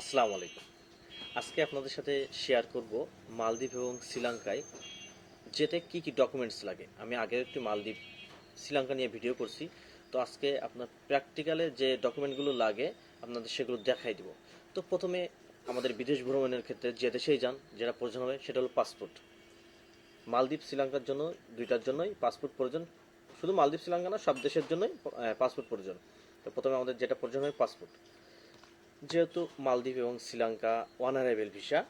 আসসালামু আলাইকুম। আজকে আপনাদের সাথে শেয়ার করব মালদ্বীপ এবং শ্রীলঙ্কায় যেতে কি কি ডকুমেন্টস লাগে। আমি আগের একটি মালদ্বীপ, শ্রীলঙ্কা নিয়ে ভিডিও করছি। তো আজকে আপনার প্র্যাকটিক্যালে যে ডকুমেন্টগুলো লাগে, আপনাদের সেগুলো দেখাই দিব। তো প্রথমে আমাদের বিদেশ ভ্রমণের ক্ষেত্রে যে দেশেই যান, যেটা প্রয়োজন হবে, সেটা হলো পাসপোর্ট মালদ্বীপ, শ্রীলঙ্কার জন্য দুইটার জন্যই পাসপোর্ট প্রয়োজন। শুধু মালদ্বীপ, শ্রীলঙ্কা না, সব দেশের জন্যই পাসপোর্ট প্রয়োজন। তো প্রথমে আমাদের যেটা প্রয়োজন হয় পাসপোর্ট যেহেতু মালদ্বীপ এবং শ্রীলঙ্কা অনারেবল ভিসা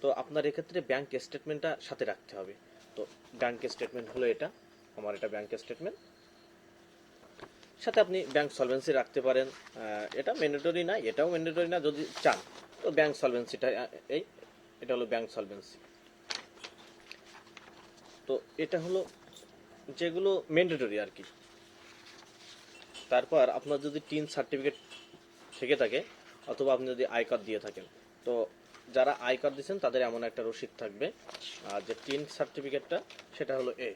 তো আপনার এক্ষেত্রে ব্যাংক স্টেটমেন্টটা সাথে রাখতে হবে। তো ব্যাংক স্টেটমেন্ট হলো এটা, আমার এটা ব্যাংক স্টেটমেন্ট সাথে আপনি ব্যাংক সলভেন্সি রাখতে পারেন। এটা ম্যান্ডেটরি না, এটাও ম্যান্ডেটরি না, যদি চান, তো ব্যাংক সলভেন্সিটা এই, এটা হলো ব্যাংক সলভেন্সি তো এটা হলো যেগুলো ম্যান্ডেটরি আর কি। তারপর আপনার যদি টিন সার্টিফিকেট থেকে থাকে, অথবা আপনি যদি আই কার্ড দিয়ে থাকেন। তো যারা আই কার্ড দিচ্ছেন তাদের এমন একটা রসিদ থাকবে আর যে টিন সার্টিফিকেটটা সেটা হলো এ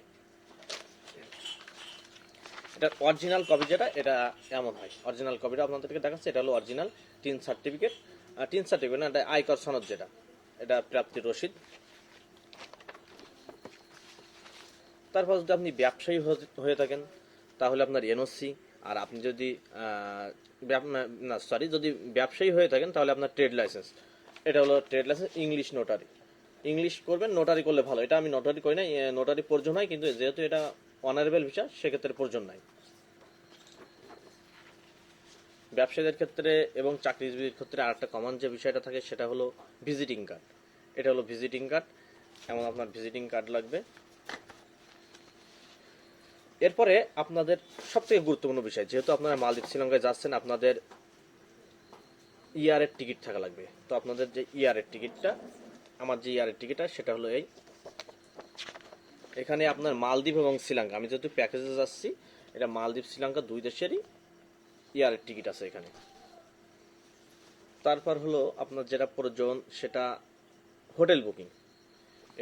এটা অরিজিনাল কপি যেটা, এটা এমন হয়। অরিজিনাল কপিটা আপনাদেরকে দেখাচ্ছে, এটা হলো অরিজিনাল টিন সার্টিফিকেট আর টিন সার্টিফিকেট না, এটা আই কার্ড সনদ যেটা, এটা প্রাপ্তির রসিদ। তারপর যদি আপনি ব্যবসায়ী হয়ে থাকেন, তাহলে আপনার এনওসি আর আপনি যদি না সরি যদি ব্যবসায়ী হয়ে থাকেন, তাহলে আপনার ট্রেড লাইসেন্স এটা হলো trade licence English notary English করবেন নোটারি করলে ভালো। এটা আমি নোটারি করি না নোটারি প্রয়োজন হয় কিন্তু যেহেতু এটা অনারেবল ভিসা সেক্ষেত্রে প্রয়োজন নাই। ব্যবসায়ীদের ক্ষেত্রে এবং চাকরিজীবীর ক্ষেত্রে আরেকটা কমন যে বিষয়টা থাকে, সেটা হলো ভিজিটিং কার্ড এটা হলো ভিজিটিং কার্ড এমন আপনার ভিজিটিং কার্ড লাগবে। এরপরে আপনাদের সবথেকে গুরুত্বপূর্ণ বিষয়, যেহেতু আপনারা মালদ্বীপ, শ্রীলঙ্কায় যাচ্ছেন, আপনাদের ইয়ারের টিকিট থাকা লাগবে। তো আপনাদের যে ইয়ারের টিকিটটা আমার যে ইয়ারের টিকিটটা সেটা হলো এই। এখানে আপনার মালদ্বীপ এবং শ্রীলঙ্কা। আমি যেহেতু প্যাকেজে যাচ্ছি এটা মালদ্বীপ, শ্রীলঙ্কা দুই দেশেরই ইয়ারের টিকিট আছে এখানে। তারপর হলো আপনার যেটা প্রয়োজন, সেটা হোটেল বুকিং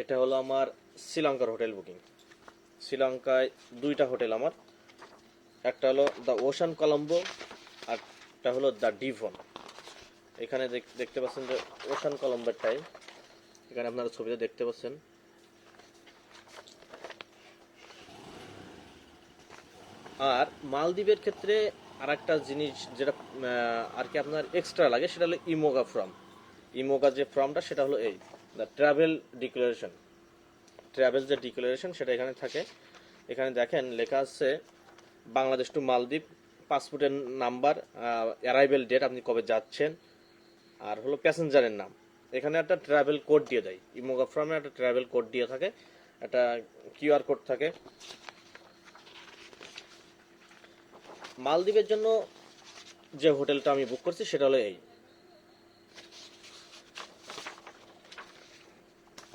এটা হলো আমার শ্রীলঙ্কার হোটেল বুকিং শ্রীলঙ্কায় দুইটা হোটেল আমার। একটা হলো দ্য ওশান কলম্বো একটা হলো দ্য ডিভন। এখানে দেখ- দেখতে পাচ্ছেন যে ওশান কলম্বোর টাইম এখানে আপনারা ছবিতে দেখতে পাচ্ছেন। আর মালদ্বীপের ক্ষেত্রে আর একটা জিনিস যেটা আর কি আপনার এক্সট্রা লাগে, সেটা হলো ইমোগা ফর্ম ইমোগা যে ফর্মটা সেটা হলো এই দ্য ট্রাভেল ডিক্লারেশন ট্রাভেল যে ডিক্লারেশন সেটা এখানে থাকে। এখানে দেখেন লেখা আছে, বাংলাদেশ টু মালদ্বীপ, পাসপোর্টের নাম্বার অ্যারাইভেল ডেট আপনি কবে যাচ্ছেন? আর হলো প্যাসেঞ্জারের নাম। এখানে একটা ট্রাভেল কোড দিয়ে দেয়। ইমোগা ফর্মে একটা ট্রাভেল কোড দিয়ে থাকে, একটা কিউআর কোড থাকে। মালদ্বীপের জন্য যে হোটেলটা আমি বুক করছি সেটা হলো এই।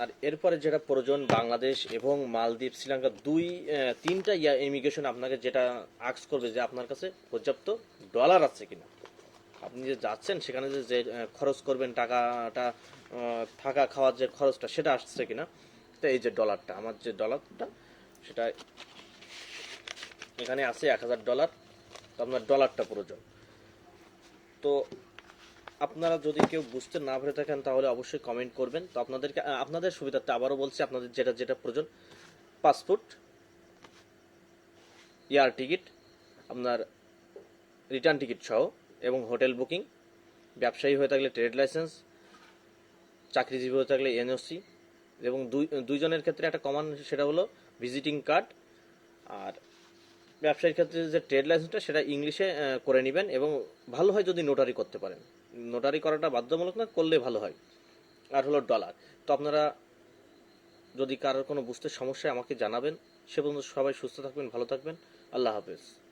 আর এরপরে যেটা প্রয়োজন বাংলাদেশ এবং মালদ্বীপ, শ্রীলঙ্কা দুই তিনটা ইয়া ইমিগ্রেশন আপনাকে যেটা আক্স করবে যে আপনার কাছে পর্যাপ্ত ডলার আছে কিনা। আপনি যে যাচ্ছেন সেখানে যে যে খরচ করবেন, টাকাটা থাকা খাওয়ার যে খরচটা সেটা আসছে কিনা, তো এই যে ডলারটা আমার যে ডলারটা সেটা এখানে আছে এক হাজার ডলার তো আপনার ডলারটা প্রয়োজন। তো আপনারা যদি কেউ বুঝতে না পেরে থাকেন, তাহলে অবশ্যই কমেন্ট করবেন। তো আপনাদেরকে আপনাদের সুবিধার্থে আবারও বলছি, আপনাদের যেটা যেটা প্রয়োজন পাসপোর্ট এয়ার টিকিট, আপনার রিটার্ন টিকিট সহ, এবং হোটেল বুকিং ব্যবসায়ী হয়ে থাকলে ট্রেড লাইসেন্স চাকরিজীবী হয়ে থাকলে এনওসি এবং দুই, দুইজনের ক্ষেত্রে একটা কমন সেটা হলো ভিজিটিং কার্ড আর ব্যবসায়ীর ক্ষেত্রে যে ট্রেড লাইসেন্সটা সেটা ইংলিশে করে নেবেন, এবং ভালো হয় যদি নোটারি করতে পারেন। নোটারি করাটা বাধ্যতামূলক না করলে ভালো হয়। আর হলো ডলার তো আপনারা যদি কারোর কোনো বুঝতে সমস্যা আমাকে জানাবেন, সে পর্যন্ত সবাই সুস্থ থাকবেন, ভালো থাকবেন। আল্লাহ হাফেজ।